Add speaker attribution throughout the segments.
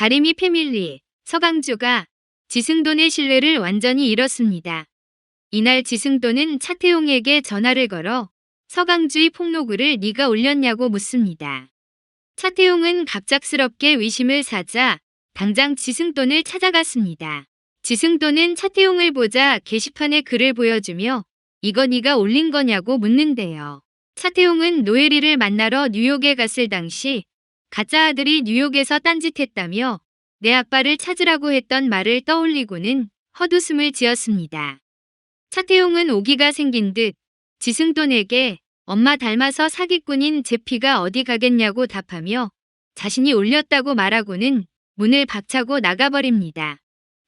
Speaker 1: 다리미 패밀리, 서강주가 지승돈의 신뢰를 완전히 잃었습니다. 이날 지승돈은 차태용에게 전화를 걸어 서강주의 폭로글을 네가 올렸냐고 묻습니다. 차태용은 갑작스럽게 의심을 사자 당장 지승돈을 찾아갔습니다. 지승돈은 차태용을 보자 게시판에 글을 보여주며 이거 네가 올린 거냐고 묻는데요. 차태용은 노예리를 만나러 뉴욕에 갔을 당시 가짜 아들이 뉴욕에서 딴짓했다며 내 아빠를 찾으라고 했던 말을 떠올리고는 헛웃음을 지었습니다. 차태용은 오기가 생긴 듯 지승돈에게 엄마 닮아서 사기꾼인 제피가 어디 가겠냐고 답하며 자신이 올렸다고 말하고는 문을 박차고 나가버립니다.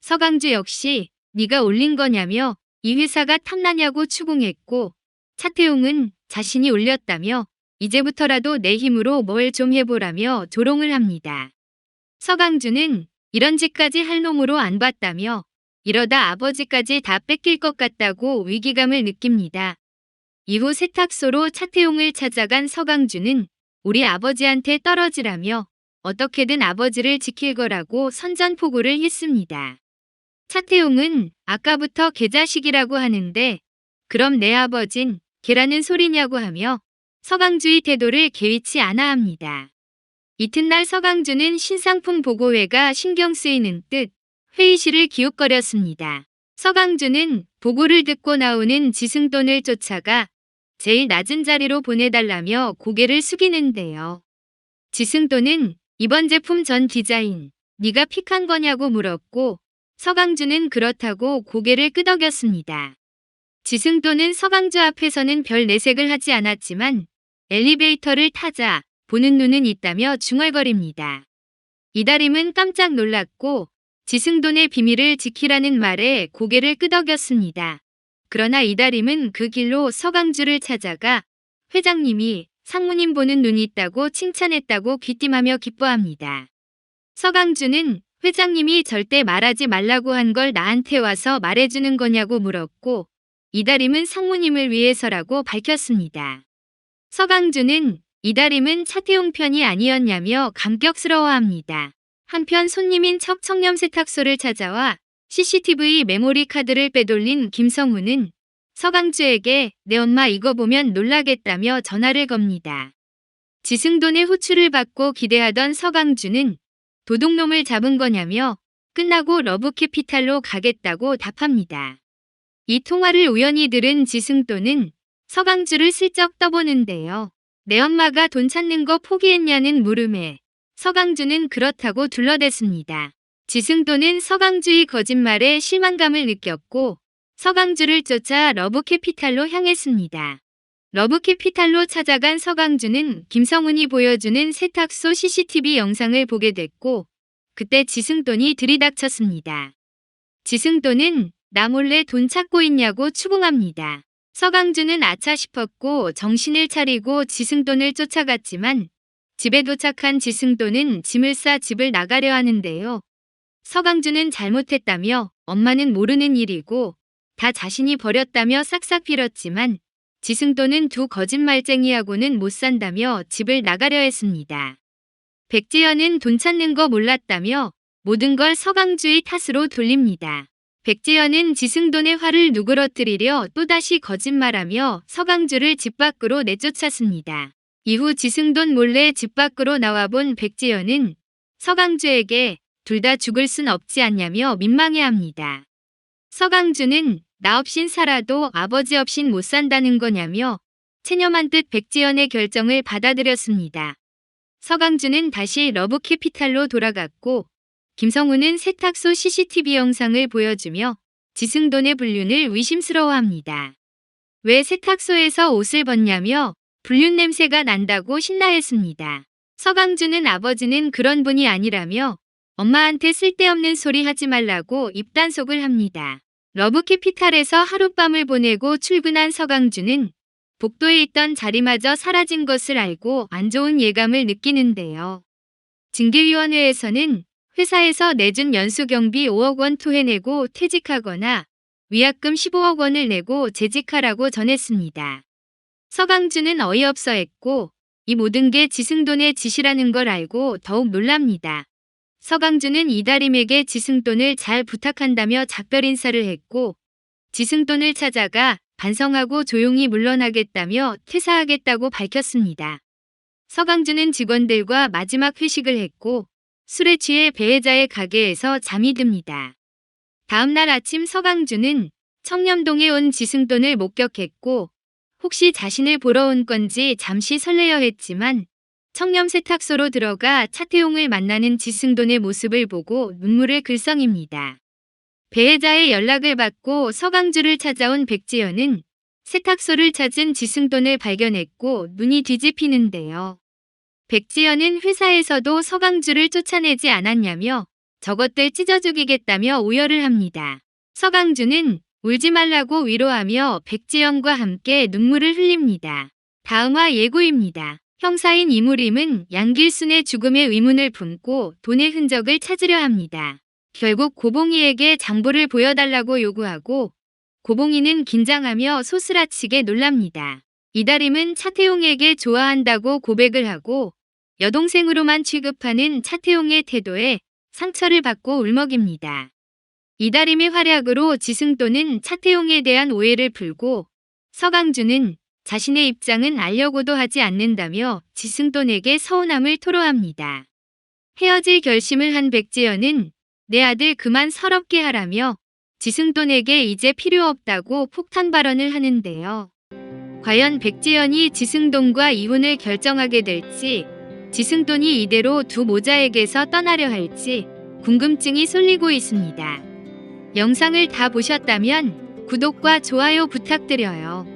Speaker 1: 서강주 역시 네가 올린 거냐며 이 회사가 탐나냐고 추궁했고 차태용은 자신이 올렸다며 이제부터라도 내 힘으로 뭘 좀 해보라며 조롱을 합니다. 서강주는 이런 짓까지 할 놈으로 안 봤다며 이러다 아버지까지 다 뺏길 것 같다고 위기감을 느낍니다. 이후 세탁소로 차태용을 찾아간 서강주는 우리 아버지한테 떨어지라며 어떻게든 아버지를 지킬 거라고 선전포고를 했습니다. 차태용은 아까부터 개자식이라고 하는데 그럼 내 아버진 개라는 소리냐고 하며 서강주의 태도를 개의치 않아 합니다. 이튿날 서강주는 신상품 보고회가 신경 쓰이는 듯 회의실을 기웃거렸습니다. 서강주는 보고를 듣고 나오는 지승돈을 쫓아가 제일 낮은 자리로 보내달라며 고개를 숙이는데요. 지승돈은 이번 제품 전 디자인 네가 픽한 거냐고 물었고 서강주는 그렇다고 고개를 끄덕였습니다. 지승돈은 서강주 앞에서는 별 내색을 하지 않았지만 엘리베이터를 타자 보는 눈은 있다며 중얼거립니다. 이다림은 깜짝 놀랐고 지승돈의 비밀을 지키라는 말에 고개를 끄덕였습니다. 그러나 이다림은 그 길로 서강주를 찾아가 회장님이 상무님 보는 눈이 있다고 칭찬했다고 귀띔하며 기뻐합니다. 서강주는 회장님이 절대 말하지 말라고 한 걸 나한테 와서 말해주는 거냐고 물었고 이다림은 상무님을 위해서라고 밝혔습니다. 서강주는 이다림은 차태용 편이 아니었냐며 감격스러워합니다. 한편 손님인 척 청렴 세탁소를 찾아와 CCTV 메모리 카드를 빼돌린 김성우는 서강주에게 내 엄마 이거 보면 놀라겠다며 전화를 겁니다. 지승돈의 호출을 받고 기대하던 서강주는 도둑놈을 잡은 거냐며 끝나고 러브캐피탈로 가겠다고 답합니다. 이 통화를 우연히 들은 지승돈은 서강주를 슬쩍 떠보는데요. 내 엄마가 돈 찾는 거 포기했냐는 물음에 서강주는 그렇다고 둘러댔습니다. 지승돈은 서강주의 거짓말에 실망감을 느꼈고 서강주를 쫓아 러브캐피탈로 향했습니다. 러브캐피탈로 찾아간 서강주는 김성훈이 보여주는 세탁소 CCTV 영상을 보게 됐고 그때 지승돈이 들이닥쳤습니다. 지승돈은 나 몰래 돈 찾고 있냐고 추궁합니다. 서강주는 아차 싶었고 정신을 차리고 지승돈을 쫓아갔지만 집에 도착한 지승돈은 짐을 싸 집을 나가려 하는데요. 서강주는 잘못했다며 엄마는 모르는 일이고 다 자신이 버렸다며 싹싹 빌었지만 지승돈은 두 거짓말쟁이하고는 못 산다며 집을 나가려 했습니다. 백지연은 돈 찾는 거 몰랐다며 모든 걸 서강주의 탓으로 돌립니다. 백지연은 지승돈의 화를 누그러뜨리려 또다시 거짓말하며 서강주를 집 밖으로 내쫓았습니다. 이후 지승돈 몰래 집 밖으로 나와본 백지연은 서강주에게 둘 다 죽을 순 없지 않냐며 민망해합니다. 서강주는 나 없인 살아도 아버지 없인 못 산다는 거냐며 체념한 듯 백지연의 결정을 받아들였습니다. 서강주는 다시 러브캐피탈로 돌아갔고 김성우는 세탁소 CCTV 영상을 보여주며 지승돈의 불륜을 의심스러워합니다. 왜 세탁소에서 옷을 벗냐며 불륜 냄새가 난다고 신나했습니다. 서강주는 아버지는 그런 분이 아니라며 엄마한테 쓸데없는 소리 하지 말라고 입단속을 합니다. 러브캐피탈에서 하룻밤을 보내고 출근한 서강주는 복도에 있던 자리마저 사라진 것을 알고 안 좋은 예감을 느끼는데요. 징계위원회에서는 회사에서 내준 연수경비 5억 원 토해내고 퇴직하거나 위약금 15억 원을 내고 재직하라고 전했습니다. 서강주는 어이없어 했고 이 모든 게 지승돈의 짓이라는 걸 알고 더욱 놀랍니다. 서강준은 이다림에게 지승돈을 잘 부탁한다며 작별 인사를 했고 지승돈을 찾아가 반성하고 조용히 물러나겠다며 퇴사하겠다고 밝혔습니다. 서강준은 직원들과 마지막 회식을 했고 술에 취해 배혜자의 가게에서 잠이 듭니다. 다음 날 아침 서강준은 청렴동에 온 지승돈을 목격했고 혹시 자신을 보러 온 건지 잠시 설레어 했지만 청렴 세탁소로 들어가 차태용을 만나는 지승돈의 모습을 보고 눈물을 글썽입니다. 배혜자의 연락을 받고 서강주를 찾아온 백지연은 세탁소를 찾은 지승돈을 발견했고 눈이 뒤집히는데요. 백지연은 회사에서도 서강주를 쫓아내지 않았냐며 저것들 찢어 죽이겠다며 오열을 합니다. 서강주는 울지 말라고 위로하며 백지연과 함께 눈물을 흘립니다. 다음화 예고입니다. 형사인 이무림은 양길순의 죽음의 의문을 품고 돈의 흔적을 찾으려 합니다. 결국 고봉이에게 장부를 보여달라고 요구하고 고봉이는 긴장하며 소스라치게 놀랍니다. 이다림은 차태용에게 좋아한다고 고백을 하고 여동생으로만 취급하는 차태용의 태도에 상처를 받고 울먹입니다. 이다림의 활약으로 지승도는 차태용에 대한 오해를 풀고 서강주는 자신의 입장은 알려고도 하지 않는다며 지승돈에게 서운함을 토로합니다. 헤어질 결심을 한 백지연은 내 아들 그만 서럽게 하라며 지승돈에게 이제 필요 없다고 폭탄 발언을 하는데요. 과연 백지연이 지승돈과 이혼을 결정하게 될지 지승돈이 이대로 두 모자에게서 떠나려 할지 궁금증이 쏠리고 있습니다. 영상을 다 보셨다면 구독과 좋아요 부탁드려요.